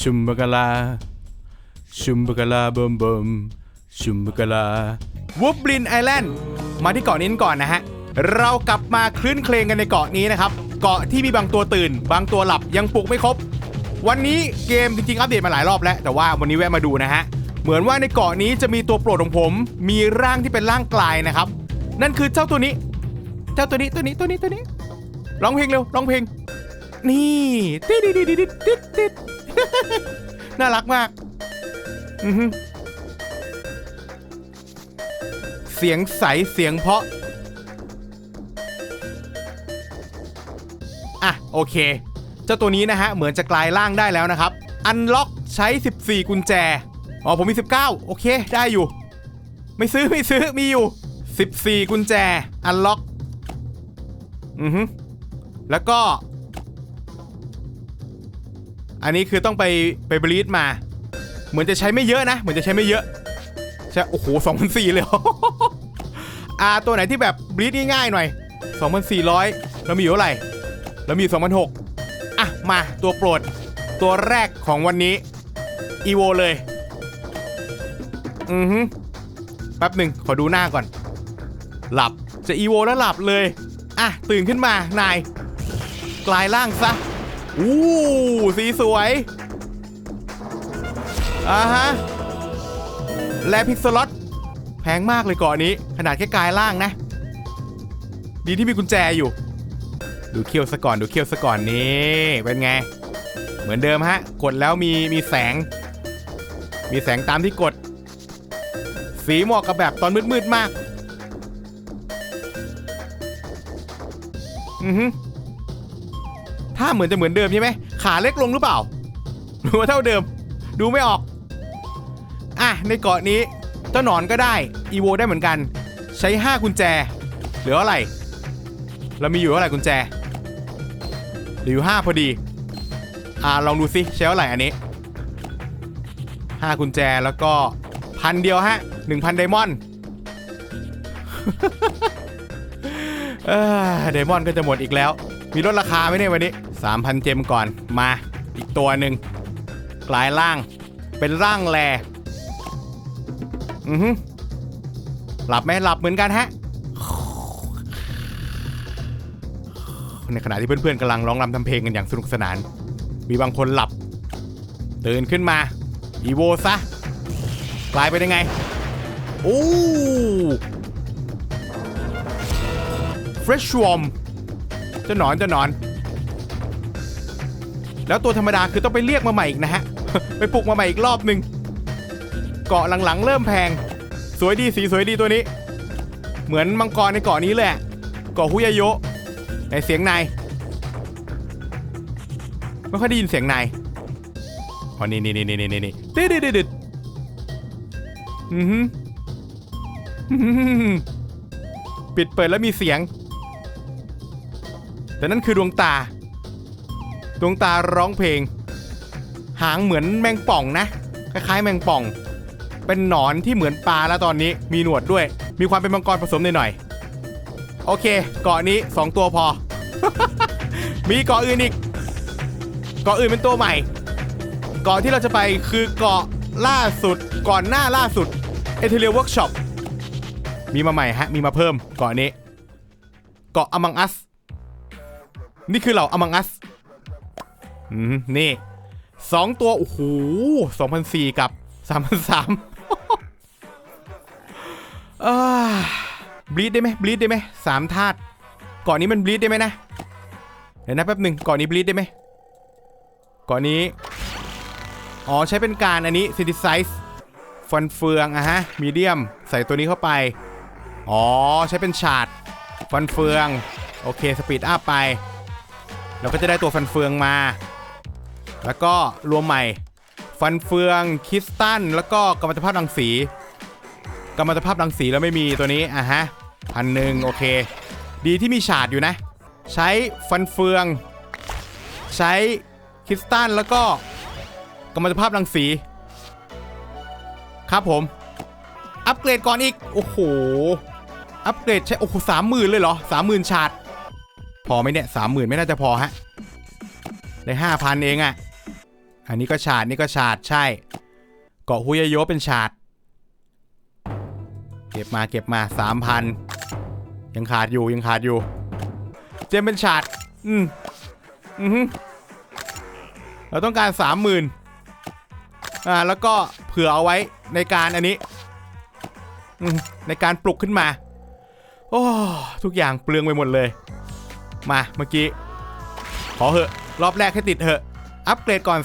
ชุมบกลา ชุมบกลาบมบมชุมบกลาวูบลินไอแลนด์มาที่เกาะนี้ก่อนนะฮะ เรากลับมาคลื่นเคลงกันในเกาะนี้นะครับ เกาะที่มีบางตัวตื่น บางตัวหลับยังปลุกไม่ครบ วันนี้เกมจริงๆอัปเดตมาหลายรอบแล้ว แต่ว่าวันนี้แวะมาดูนะฮะ เหมือนว่าในเกาะนี้จะมีตัวโปรดของผม มีร่างที่เป็นร่างกลายนะครับ นั่นคือเจ้าตัวนี้ เจ้าตัวนี้ตัวนี้ตัวนี้ตัวนี้ร้องเพลงเร็วร้องเพลง นี่ติดติดติดติดติด น่ารักมากอือฮึเสียงใสเสียงเพาะ อะ โอเค เจ้าตัวนี้นะฮะ เหมือนจะกลายร่างได้แล้วนะครับ อันล็อกใช้ 14 กุญแจ อ๋อ ผมมี 19 โอเค ได้อยู่ ไม่ซื้อ ไม่ซื้อ มีอยู่ 14 กุญแจ อันล็อก อือฮึแล้วก็ อันนี้คือต้องไปไปบรีดมา เหมือนจะใช้ไม่เยอะนะ เหมือนจะใช้ไม่เยอะใช่โอ้โห2 4 0 0เลยเหรอาตัวไหนที่แบบบรีดง่ายๆหน่อย 2,400แล้วมีอยู่เท่าไหร่แล้วมีอยู่2,600อะ มาตัวโปรด ตัวแรกของวันนี้อีโวเลย อือฮึแป๊บหนึ่งขอดูหน้าก่อน หลับจะอีโวแล้วหลับเลย อะ ตื่นขึ้นมานาย กลายร่างซะ อู้สีสวยอ่าฮะแลพิกซลอตแพงมากเลยเกาะนี้ ขนาดแค่กายล่างนะ ดีที่มีกุญแจอยู่ ดูเคี้ยวซะก่อนดูเคี้ยวซะก่อนนี่เป็นไง เหมือนเดิมฮะ กดแล้วมีมีแสง มีแสงตามที่กด สีเหมาะกับแบบตอนมืดๆมาก อือฮึ ถ้าเหมือนจะเหมือนเดิมใช่ไหมขาเล็กลงหรือเปล่าหรือว่าเท่าเดิม ดูไม่ออก อะในเกาะนี้เจ้าหนอนก็ได้อีโวได้เหมือนกัน ใช้ 5 กุญแจ เหลือเท่าไร เรามีอยู่เท่าไหร่กุญแจเหลืออยู่5พอดีอ่าลองดูซิใช้เท่าไหร่อันนี้ 5 กุญแจแล้วก็พันเดียวฮะ1,000ไดมอนด์ไดมอนด์ก็จะหมดอีกแล้ว มีลดราคาไหมเนี่ยวันนี้ 3,000 เจมก่อนมาอีกตัวหนึ่งกลายร่าง เป็นร่างแลอือฮึหลับไหมหลับเหมือนกันฮะ ในขณะที่เพื่อนๆกำลังร้องรำทำเพลงกันอย่างสนุกสนาน มีบางคนหลับ ตื่นขึ้นมา อีโวซะ กลายเป็นยังไง โอ้ Fresh Worm จะหนอนจะหนอน แล้วตัวธรรมดาคือต้องไปเรียกมาใหม่อีกนะฮะ ไปปลุกมาใหม่อีกรอบหนึ่งเกาะหลังๆ เริ่มแพง สวยดีสีสวยดีตัวนี้ เหมือนมังกรในเกาะนี้เลยเกาะฮุยโยะในเสียงนายไม่ค่อยได้ยินเสียงนายอ๋อนี่นี่นี่นี่นี่นี่ดิดดิดดิดดิดอือหืออื้อหือปิดเปิดแล้วมีเสียง แต่นั่นคือดวงตา ดวงตาร้องเพลง หางเหมือนแมงป่องนะ คล้ายๆ แมงป่อง เป็นหนอนที่เหมือนปลาแล้วตอนนี้มีหนวดด้วย มีความเป็นมังกรผสมหน่อยๆโอเค เกาะนี้ 2 ตัวพอ มีเกาะอื่นอีก เกาะอื่นเป็นตัวใหม่ เกาะที่เราจะไปคือเกาะล่าสุดก่อนหน้าล่าสุดเอเทเลียเวิร์กช็อปมีมาใหม่ฮะ มีมาเพิ่มเกาะนี้ เกาะอมังอัส นี่คือเหล่าอมังอัส อืมนี่สองตัว โอ้โหสองพันสี่กับสามพันสามบลีดได้ไหมบลีดได้ไหมสามธาตุก่อนนี้มันบลีดได้ไหมนะเดี๋ยวนะแป๊บหนึ่งก่อนนี้บลีดได้ไหมก่อนนี้ อ๋อใช้เป็นการอันนี้ synthesize ฟันเฟืองอะฮะมีเดียมใส่ตัวนี้เข้าไป อ๋อใช้เป็นฉาดฟันเฟือง โอเคสปีดอัพไป เราก็จะได้ตัวฟันเฟืองมา แล้วก็รวมใหม่ ฟันเฟืองคริสตัลแล้วก็กัมมันตภาพรังสีกัมมันตภาพรังสีแล้วไม่มีตัวนี้อะฮะพันหนึ่งโอเค ดีที่มีฉาดอยู่นะ ใช้ฟันเฟือง ใช้คริสตัลแล้วก็กัมมันตภาพรังสี ครับผม อัปเกรดก่อนอีก โอ้โห อัปเกรดใช้โอ้โหสามหมื่นเลยเหรอสามหมื่นฉาดพอไหมเนี่ยสามหมื่นไม่น่าจะพอฮะได้ห้าพันเองอะ อันนี้ก็ฉาดนี่ก็ฉาดใช่ เกาะฮุยโยเป็นฉาด เก็บมาเก็บมาสามพันยังขาดอยู่ยังขาดอยู่ เจมเป็นฉาดอืมอือฮึเราต้องการสามหมื่นอ่าแล้วก็เผื่อเอาไว้ในการอันนี้อืมในการปลุกขึ้นมา โอ้ทุกอย่างเปลืองไปหมดเลย มาเมื่อกี้ ขอเหอะ รอบแรกให้ติดเหอะ อัปเกรดก่อน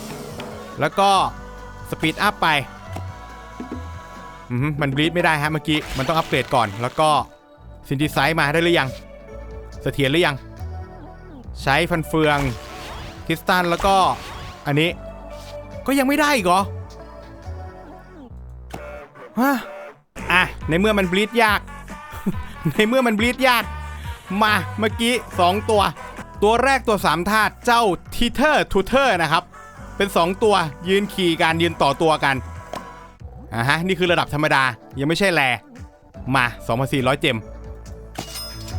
30,000 แล้วก็สปีดอัพไปมันบลีดไม่ได้ฮะเมื่อกี้ มันต้องอัปเกรดก่อน แล้วก็ซินธิไซส์มาได้หรือยัง เสถียรหรือยัง ใช้ฟันเฟืองคริสตัลแล้วก็อันนี้ ก็ยังไม่ได้อีกเหรอฮะอะ ในเมื่อมันบลีดยาก ในเมื่อมันบลีดยาก มาเมื่อกี้ 2 ตัว ตัวแรกตัว3ธาตุเจ้าทีเทอร์ทูเทอร์นะครับ เป็น 2 ตัวยืนขี่การยืนต่อตัวกันอ่าฮะนี่คือระดับธรรมดายังไม่ใช่แลมา 2,400 เจม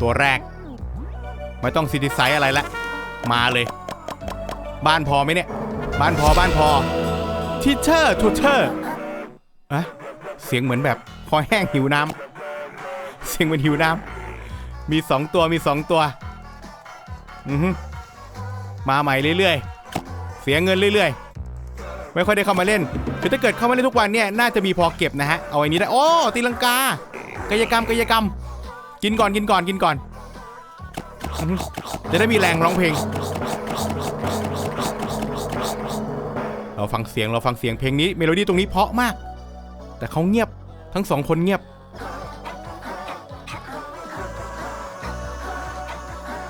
ตัวแรก ไม่ต้องซิติไซส์อะไรละ มาเลย บ้านพอไหมเนี่ย บ้านพอบ้านพอทีเทอร์ทูเทอร์อะเสียงเหมือนแบบคอแห้งหิวน้ำเสียงเหมือนหิวน้ำมีสองตัวมีสองตัว อือฮึมาใหม่เรื่อยๆ เสียเงินเรื่อยๆ ไม่ค่อยได้เข้ามาเล่น คือถ้าเกิดเข้ามาเล่นทุกวันเนี่ย น่าจะมีพอเก็บนะฮะ เอาไอ้นี้ได้โอ้ตีลังกา กายกรรมกายกรรม กินก่อนกินก่อนกินก่อน จะได้มีแรงร้องเพลง เราฟังเสียงเราฟังเสียงเพลงนี้เมโลดี้ตรงนี้เพราะมาก แต่เขาเงียบทั้งสองคนเงียบ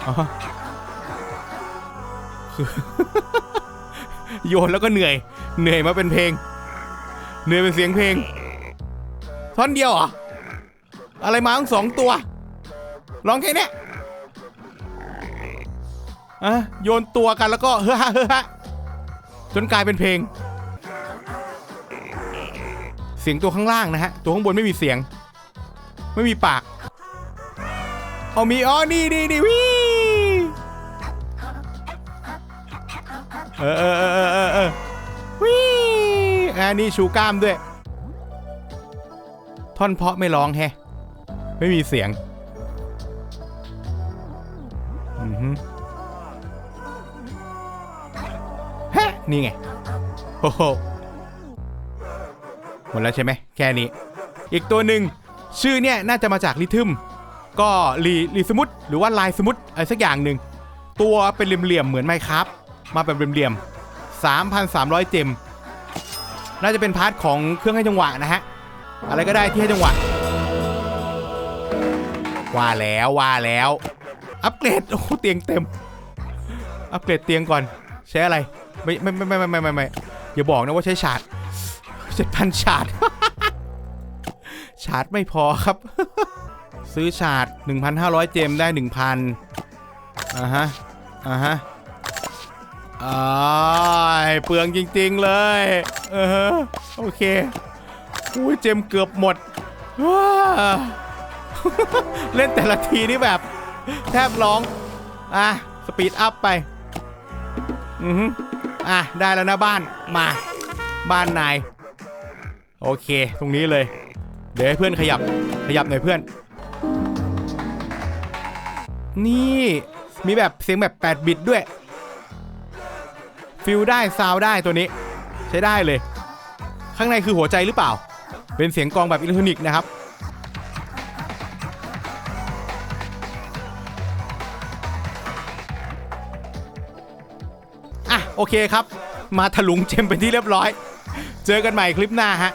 อ๋อ คือ โยนแล้วก็เหนื่อย เหนื่อยมาเป็นเพลง เหนื่อยเป็นเสียงเพลง ท่อนเดียวเหรอ อะไรมาทั้งสองตัว ร้องแค่นี้อะโยนตัวกันแล้วก็เฮ้อฮะเฮ้อฮะจนกลายเป็นเพลง เสียงตัวข้างล่างนะฮะ ตัวข้างบนไม่มีเสียง ไม่มีปาก เอามีอ๋อนี่นี่นี่วิ เออเออเออเออเออวิอ่านี่ชูกล้ามด้วย ท่อนเพาะไม่ร้องแฮะ ไม่มีเสียงอือฮึฮะนี่ไงโอ้โหหมดแล้วใช่ไหมแค่นี้ อีกตัวหนึ่งชื่อเนี่ยน่าจะมาจากลิทึมก็รีรีสมุดหรือว่าลายสมุดอะไรสักอย่างหนึ่งตัวเป็นเหลี่ยมๆเหมือนไมครับ มาแบบเรียมๆ3,300 เจม น่าจะเป็นพาร์ทของเครื่องให้จังหวะนะฮะ อะไรก็ได้ที่ให้จังหวะ ว่าแล้วว่าแล้ว อัปเกรด โอ้เตียงเต็ม อัปเกรดเตียงก่อน ใช้อะไร ไม่ไม่ไม่ไม่ไม่ไม่ไม่อย่าบอกนะว่าใช้ชาร์จเจ็ดพันชาร์จชาร์จไม่พอครับ ซื้อชาร์จ1,500 เจมได้ 1,000อ่าฮะอ่าฮะ อ่าเปลืองจริง ๆ เลย เออโอเคอุ้ยเจมเกือบหมดว้าเล่นแต่ละทีนี่แบบ แทบร้อง อะ สปีดอัพไป อือฮึอะ ได้แล้วนะบ้านมา บ้านนาย โอเค ตรงนี้เลย เดี๋ยวให้เพื่อนขยับ ขยับหน่อยเพื่อน นี่ มีแบบเสียงแบบ 8 บิตด้วย ฟิลได้ซาวได้ตัวนี้ ใช้ได้เลย ข้างในคือหัวใจหรือเปล่า เป็นเสียงกองแบบอิเล็กทรอนิกส์นะครับอะโอเคครับ มาถลุงเจมเป็นที่เรียบร้อย เจอกันใหม่คลิปหน้าฮะ